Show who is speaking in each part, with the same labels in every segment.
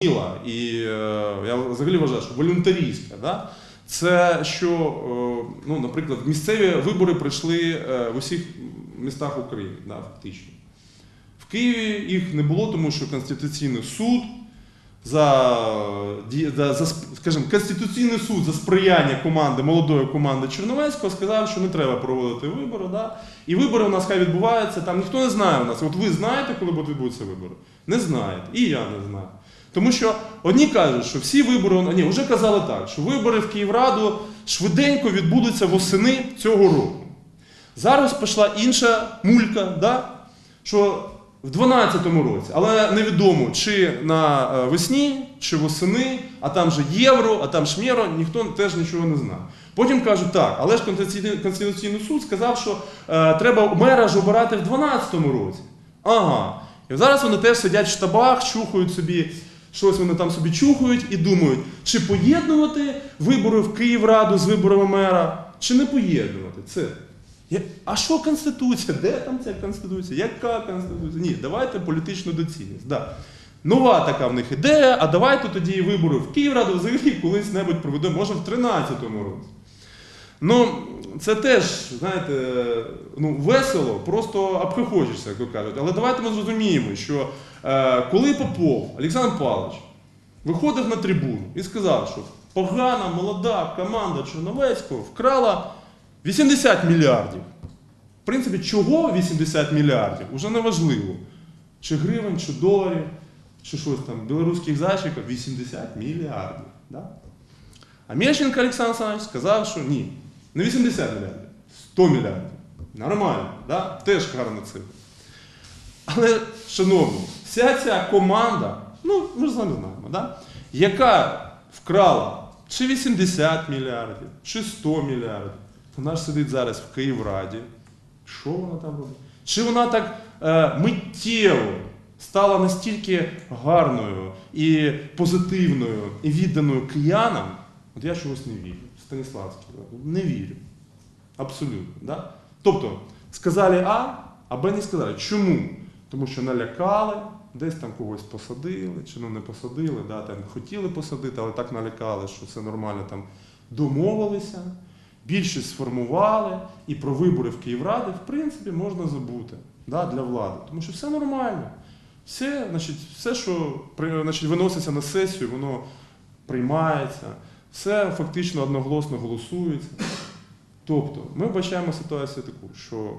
Speaker 1: і е, я взагалі вважаю, що волюнтарійська, да? це що, е, ну, наприклад, місцеві вибори пройшли е, в усіх містах України, да, фактично. В Києві їх не було, тому що Конституційний суд за, за, скажімо, Конституційний суд за сприяння команди, молодої команди Черновецького сказав, що не треба проводити вибори. Да? І вибори у нас хай відбуваються, там ніхто не знає у нас. От ви знаєте, коли будуть відбудуться вибори? Не знаєте. І я не знаю. Тому що одні кажуть, що всі вибори, ні, вже казали так, що вибори в Київраду швиденько відбудуться восени цього року. Зараз пішла інша мулька, да? що в 2012 році, але невідомо, чи на е, весні, чи восени, а там же євро, а там шмєро, ніхто теж нічого не знає. Потім кажуть, так, але ж Конституційний, суд сказав, що е, треба мера ж обирати в 2012 році. Ага. І зараз вони теж сидять в штабах, чухають собі, щось вони там собі чухають і думають, чи поєднувати вибори в Київраду з виборами мера, чи не поєднувати. Це. А що Конституція? Де там ця Конституція? Яка Конституція? Ні, давайте політичну доцільність. Да. Нова така в них ідея, а давайте тоді вибори в Київраду взагалі колись-небудь проведемо, може в 13-му році. Ну, це теж, знаєте, ну, весело, просто обхохочешся, як то кажуть. Але давайте ми зрозуміємо, що е, коли Попов, Олександр Павлович, виходив на трибуну і сказав, що погана молода команда Чорновецького вкрала 80 мільярдів. В принципі, чого 80 мільярдів? Уже не важливо. Чи гривень, чи доларів, чи щось там, білоруських зайчиків 80 мільярдів. Да? А Мєщенко Олександр Олександрович сказав, що ні, не 80 мільярдів, 100 мільярдів. Нормально, да? теж гарна цифра. Але, шановні, вся ця команда, ну, ми ж з вами знаємо, да? яка вкрала чи 80 мільярдів, чи 100 мільярдів, вона ж сидить зараз в Київраді. Що вона там робить? Чи вона так е, миттєво стала настільки гарною і позитивною і відданою киянам? От я чогось не вірю. Станіславський, не вірю. Абсолютно. Да? Тобто, сказали А, а Б не сказали. Чому? Тому що налякали, десь там когось посадили, чи ну не посадили, да, там хотіли посадити, але так налякали, що це нормально там домовилися, більшість сформували, і про вибори в Київради, в принципі, можна забути да, для влади. Тому що все нормально. Все, значить, все, що значить, виноситься на сесію, воно приймається, все фактично одноголосно голосується. Тобто, ми бачаємо ситуацію таку, що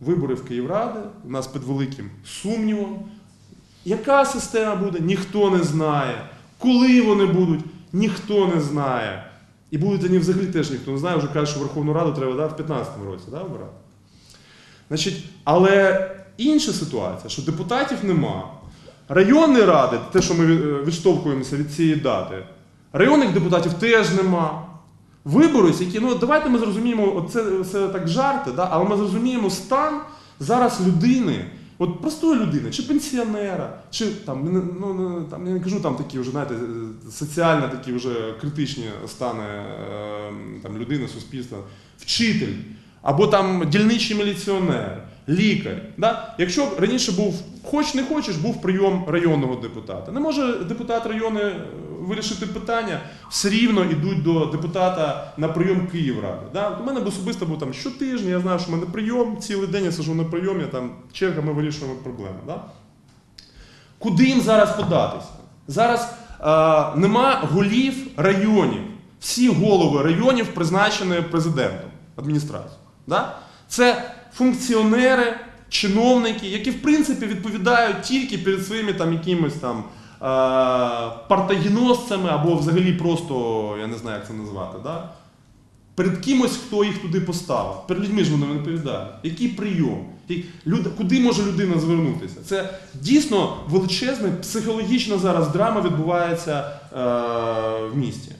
Speaker 1: вибори в Київради у нас під великим сумнівом. Яка система буде, ніхто не знає. Коли вони будуть, ніхто не знає. І будуть вони взагалі теж ніхто не знає, вже кажуть, що Верховну Раду треба да, в 2015 році да, обирати. Значить, але інша ситуація, що депутатів нема. Районні ради, те, що ми е, відштовхуємося від цієї дати, районних депутатів теж нема. Вибори, які, ну давайте ми зрозуміємо, це все так жарти, да? але ми зрозуміємо стан зараз людини, от простої людини, чи пенсіонера, чи там, ну, там я не кажу там такі вже, знаєте, соціально такі вже критичні стани е, там, людини, суспільства, вчитель, або там дільничий міліціонер, лікар. Да? Якщо раніше був, хоч не хочеш, був прийом районного депутата. Не може депутат району вирішити питання, все рівно йдуть до депутата на прийом Київради. Да? У мене особисто був там щотижня, я знаю, що в мене прийом, цілий день я сижу на прийомі, там черга, ми вирішуємо проблеми. Да? Куди їм зараз податися? Зараз е, нема голів районів. Всі голови районів призначені президентом адміністрацією. Да? Це функціонери, чиновники, які в принципі відповідають тільки перед своїми там якимось там партагіносцями або взагалі просто, я не знаю, як це назвати. Да? Перед кимось, хто їх туди поставив. Перед людьми ж вони не відповідають. Який прийом? І Люд... Куди може людина звернутися? Це дійсно величезна психологічна зараз драма відбувається е, в місті.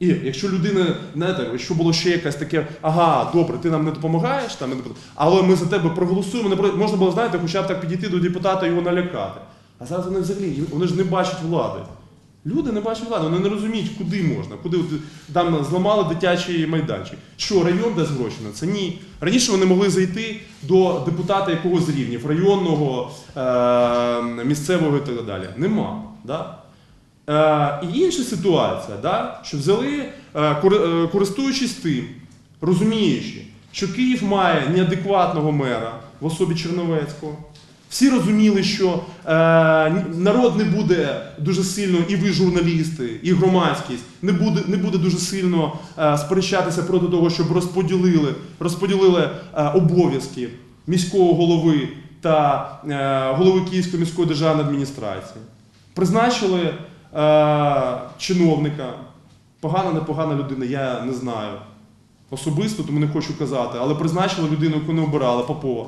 Speaker 1: І якщо людина, знаєте, якщо було ще якесь таке, ага, добре, ти нам не допомагаєш, там, але ми за тебе проголосуємо, можна було, знаєте, хоча б так підійти до депутата і його налякати. А зараз вони взагалі, вони ж не бачать влади. Люди не бачать влади, вони не розуміють, куди можна, куди там зламали дитячий майданчик. Що район дасть гроші на це? Ні. Раніше вони могли зайти до депутата якогось з рівнів, районного, е- місцевого і так далі. Нема. Да? Е, і інша ситуація, да, що взяли, е, е, користуючись тим, розуміючи, що Київ має неадекватного мера в особі Черновецького. Всі розуміли, що е, народ не буде дуже сильно, і ви, журналісти, і громадськість не буде, не буде дуже сильно е, сперечатися проти того, щоб розподілили, розподілили е, обов'язки міського голови та е, голови Київської міської державної адміністрації. Призначили е, чиновника, погана, непогана людина, я не знаю особисто, тому не хочу казати, але призначили людину, яку не обирали, Попова.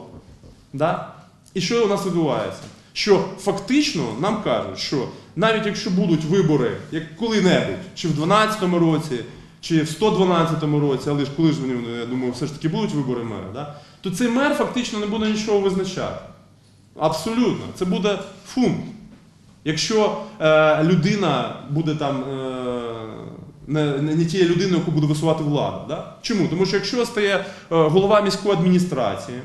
Speaker 1: Да? І що у нас відбувається? Що фактично нам кажуть, що навіть якщо будуть вибори як коли-небудь, чи в 12-му році, чи в 112-му році, але ж коли ж вони, я думаю, все ж таки будуть вибори мера, да? то цей мер фактично не буде нічого визначати. Абсолютно. Це буде фунт. Якщо е, людина буде там е, не, не тією людиною, яку буде висувати влада. Да? Чому? Тому що якщо стає е, голова міської адміністрації,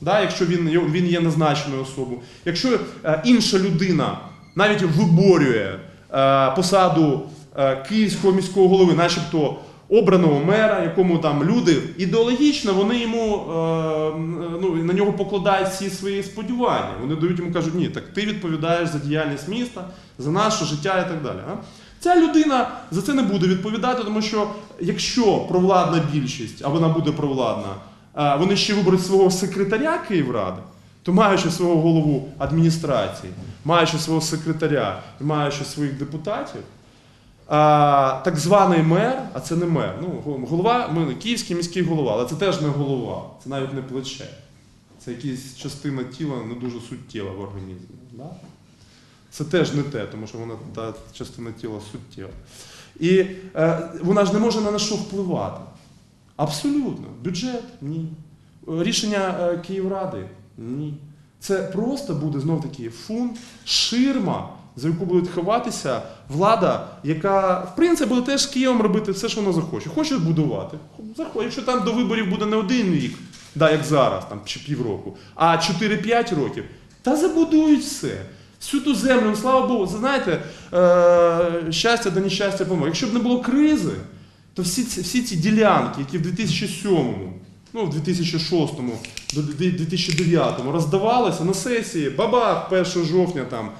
Speaker 1: да, якщо він, він є назначеною особою, якщо е, інша людина навіть виборює е, посаду е, київського міського голови, начебто обраного мера, якому там люди ідеологічно вони йому ну, на нього покладають всі свої сподівання. Вони дають йому кажуть, ні, так ти відповідаєш за діяльність міста, за наше життя і так далі. А? Ця людина за це не буде відповідати, тому що якщо провладна більшість, а вона буде провладна, вони ще виберуть свого секретаря Київради, то маючи свого голову адміністрації, маючи свого секретаря і маючи своїх депутатів, так званий мер, а це не мер. Ну, голова, ми, київський міський голова, але це теж не голова, це навіть не плече. Це якась частина тіла не дуже суттєва в організмі. Да? Це теж не те, тому що вона та частина тіла суттєва. І е, вона ж не може на що впливати. Абсолютно. Бюджет ні. Рішення е, Київради ні. Це просто буде знов таки фунт, ширма, за яку буде ховатися влада, яка в принципі буде теж з Києвом робити все, що вона захоче. Хоче будувати. Якщо там до виборів буде не один рік, да, як зараз, там, чи півроку, а 4-5 років, та забудують все. Всю ту землю, ну, слава Богу, знаєте, е, щастя да нещастя поможе. Якщо б не було кризи, то всі ці, всі ці ділянки, які в 2007, ну, в 2006 до 2009 роздавалися на сесії, бабах 1 жовтня там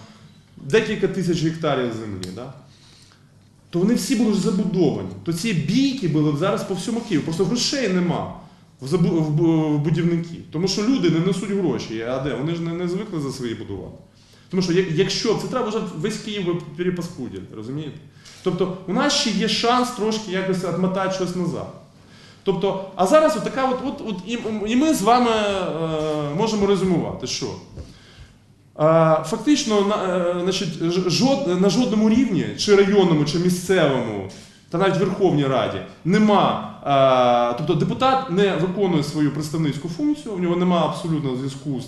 Speaker 1: декілька тисяч гектарів землі. Да? То вони всі були забудовані. То ці бійки були зараз по всьому Києву. Просто грошей нема в, будівників. Тому що люди не несуть гроші. А де? Вони ж не, не звикли за свої будувати. Тому що як- якщо це треба вже весь Київ перепаскудять, розумієте? Тобто у нас ще є шанс трошки якось відмотати щось назад. Тобто, а зараз от така от, от, от і, і ми з вами е, можемо резюмувати, що е, фактично на, е, значить, жод, на жодному рівні, чи районному, чи місцевому, та навіть Верховній Раді нема. Е, тобто депутат не виконує свою представницьку функцію, у нього немає абсолютного зв'язку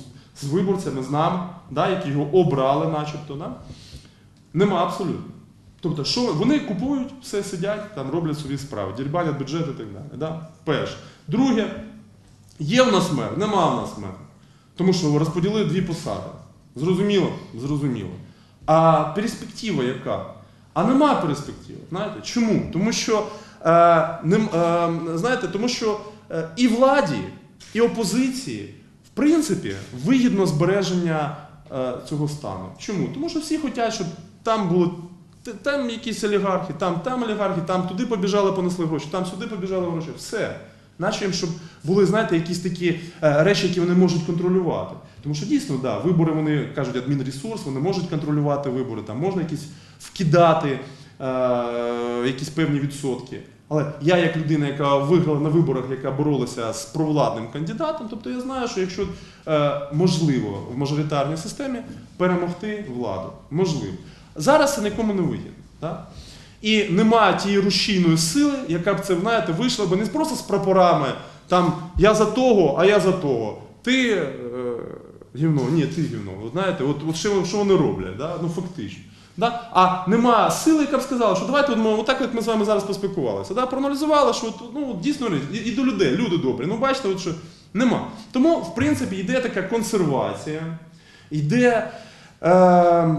Speaker 1: з виборцями, з нами, да, які його обрали, начебто. Да? Нема абсолютно. Тобто, що вони купують, все сидять, там роблять свої справи, дірбанять бюджет і так далі. Да? Перше. Друге, є в нас мер, нема в нас мер. Тому що розподілили дві посади. Зрозуміло? Зрозуміло. А перспектива яка? А нема перспективи. Знаєте? Чому? Тому що, е, нем, е, знаєте, тому що е, і владі, і опозиції, в принципі, вигідно збереження е, цього стану. Чому? Тому що всі хочуть, щоб там були т- там якісь олігархи, там, там олігархи, там туди побіжали, понесли гроші, там сюди побіжали гроші. Все. Наче їм, щоб були, знаєте, якісь такі е, речі, які вони можуть контролювати. Тому що дійсно, да, вибори вони кажуть, адмінресурс, вони можуть контролювати вибори, там можна якісь вкидати е, якісь певні відсотки. Але я, як людина, яка виграла на виборах, яка боролася з провладним кандидатом, тобто я знаю, що якщо е, можливо в мажоритарній системі перемогти владу, можливо. Зараз це нікому не вигідно. Да? І немає тієї рушійної сили, яка б це, знаєте, вийшла б не просто з прапорами, там я за того, а я за того. Ти е, гівно, ні, ти гівно. От знаєте, от, от що, що вони роблять, да? ну фактично. Да? А нема сили, яка б сказала, що давайте от ми, отак, як ми з вами зараз поспілкувалися. Да? Проаналізували, що от, ну, дійсно і, і до людей, люди добрі. Ну бачите, от що нема. Тому, в принципі, йде така консервація, йде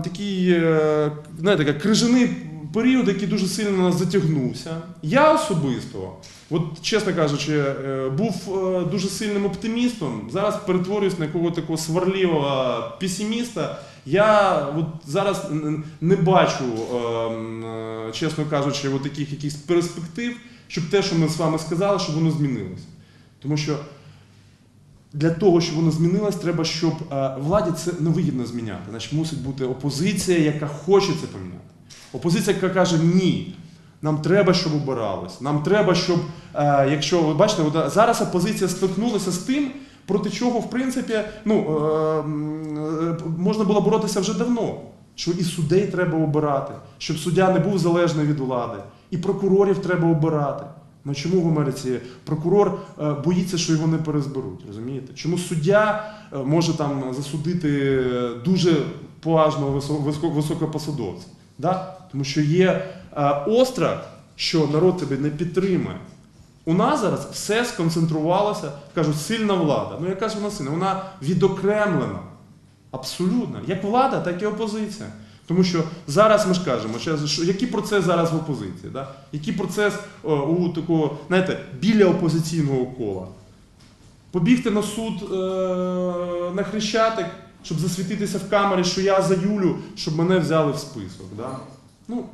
Speaker 1: такий, е, знаєте, крижаний період, який дуже сильно нас затягнувся. Я особисто, от чесно кажучи, е, був е, дуже сильним оптимістом. Зараз перетворююсь на якого такого сварливого песиміста. Я от зараз не бачу, е, е, чесно кажучи, от таких якихось перспектив, щоб те, що ми з вами сказали, щоб воно змінилося. Тому що для того, щоб воно змінилось, треба, щоб е, владі це невигідно зміняти. Значить, мусить бути опозиція, яка хоче це поміняти. Опозиція, яка каже ні. Нам треба, щоб обиралось. Нам треба, щоб, е, якщо ви бачите, зараз опозиція стикнулася з тим, проти чого, в принципі, ну, е, можна було боротися вже давно. Що і судей треба обирати, щоб суддя не був залежний від влади, і прокурорів треба обирати. Ну чому в Америці прокурор е, боїться, що його не перезберуть? Розумієте? Чому суддя е, може там засудити е, дуже поважного високопосадовця? Да? Тому що є острах, що народ тебе не підтримує. У нас зараз все сконцентрувалося, кажуть, сильна влада. Ну яка ж вона сильна? Вона відокремлена. Абсолютно. Як влада, так і опозиція. Тому що зараз ми ж кажемо, що- який процес зараз в опозиції? Да? Який процес о, у такого, знаєте, біля опозиційного кола? Побігти на суд е, на Хрещатик, щоб засвітитися в камері, що я за Юлю, щоб мене взяли в список. Да? Ну,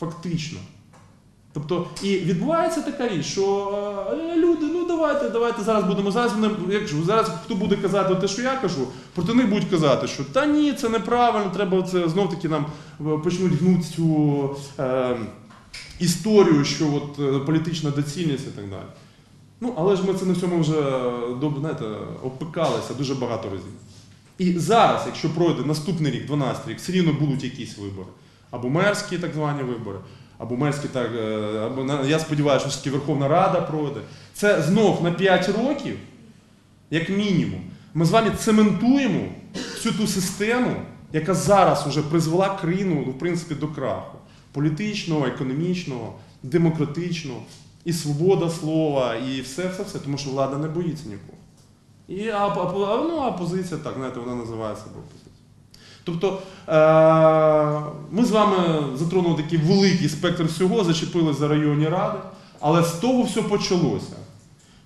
Speaker 1: фактично. Тобто, і відбувається така річ, що е, люди, ну давайте, давайте зараз будемо зараз. Вони, якщо зараз хто буде казати те, що я кажу, проти них будуть казати, що та ні, це неправильно, треба це знов таки нам е, почнуть гнути цю е, історію, що от е, політична доцільність і так далі. Ну, але ж ми це на цьому вже знаєте, обпикалися дуже багато разів. І зараз, якщо пройде наступний рік, 12 рік, все рівно будуть якісь вибори. Або мерські так звані вибори, або мерські так, е, або я сподіваюся, що все-таки Верховна Рада пройде. Це знов на 5 років, як мінімум, ми з вами цементуємо всю ту систему, яка зараз вже призвела країну, ну, в принципі, до краху. Політичного, економічного, демократичного, і свобода слова, і все, все, все, тому що влада не боїться нікого. І а, а, ну, а опозиція, так, знаєте, вона називає себе опозицією. Тобто е- ми з вами затронули такий великий спектр всього, зачепили за районні ради, але з того все почалося.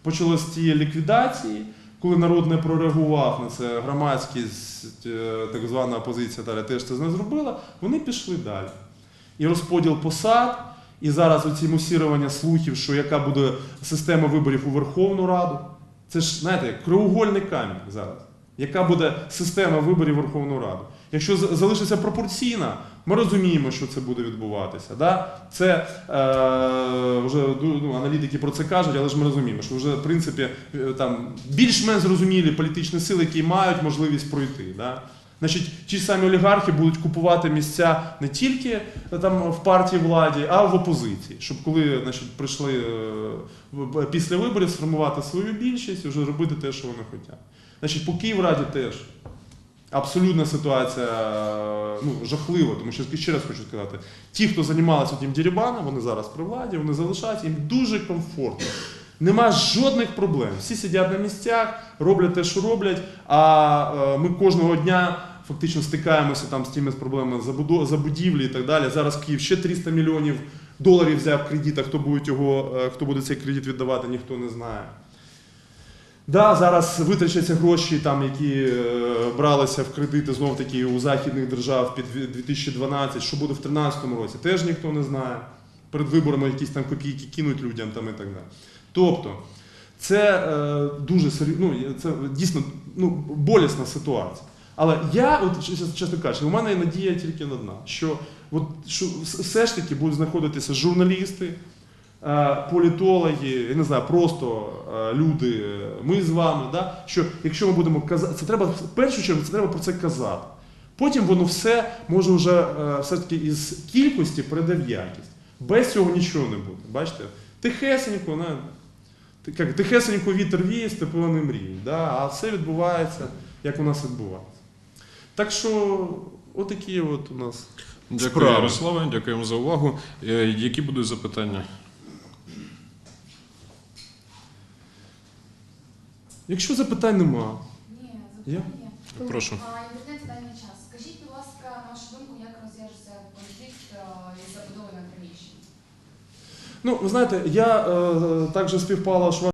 Speaker 1: Почалося з тієї ліквідації, коли народ не прореагував на це, громадськість, е, так звана опозиція далі теж це не зробила, вони пішли далі. І розподіл посад, і зараз оці мусірування слухів, що яка буде система виборів у Верховну Раду. Це ж, знаєте, як краєугольний камінь зараз. Яка буде система виборів Верховну Раду? Якщо залишиться пропорційна, ми розуміємо, що це буде відбуватися. Да? Це е, вже ну, аналітики про це кажуть, але ж ми розуміємо, що вже в принципі е, там більш-менш зрозумілі політичні сили, які мають можливість пройти. Да? Значить, ті ж самі олігархи будуть купувати місця не тільки е, там в партії владі, а в опозиції, щоб коли значить, прийшли е, після виборів сформувати свою більшість і вже робити те, що вони хочуть. Значить, по Київраді теж абсолютна ситуація е, ну, жахлива, тому що ще раз хочу сказати, ті, хто займалися тим дерибаном, вони зараз при владі, вони залишаються, їм дуже комфортно. Нема жодних проблем. Всі сидять на місцях, роблять те, що роблять. А е, ми кожного дня фактично стикаємося там з тими проблемами забудівлі і так далі. Зараз Київ ще 300 мільйонів доларів взяв кредит, а хто буде його, е, хто буде цей кредит віддавати, ніхто не знає. Да, зараз витрачаться гроші, там, які е, бралися в кредити знов таки у західних держав під дві- 2012, що буде в 2013 році, теж ніхто не знає. Перед виборами якісь там копійки кинуть людям там, і так далі. Тобто, це е, дуже серйозно, ну, це дійсно ну, болісна ситуація. Але я, от, чесно, кажучи, у мене надія тільки на одна, що, от, що все ж таки будуть знаходитися журналісти, політологи, я не знаю, просто е, люди, е, ми з вами, да? що якщо ми будемо казати, це треба в першу чергу це треба про це казати. Потім воно все може вже е, все-таки із кількості перейде в якість. Без цього нічого не буде. Бачите? Тихесенько, не, як, тихесенько вітер віє, степова не мріє. Да? А все відбувається, як у нас відбувається. Так що, отакі от у нас.
Speaker 2: Дякую. Ярославе, дякуємо за увагу. Е, Які будуть запитання?
Speaker 1: Якщо запитань нема.
Speaker 3: Ні, запитання є.
Speaker 2: Прошу.
Speaker 3: Інтернет-даний час. Скажіть, будь ласка, на вашу думку, як розв'яжеться конфлікт е, із забудовою на приміщенні?
Speaker 1: Ну, ви знаєте, я е, також співпала, що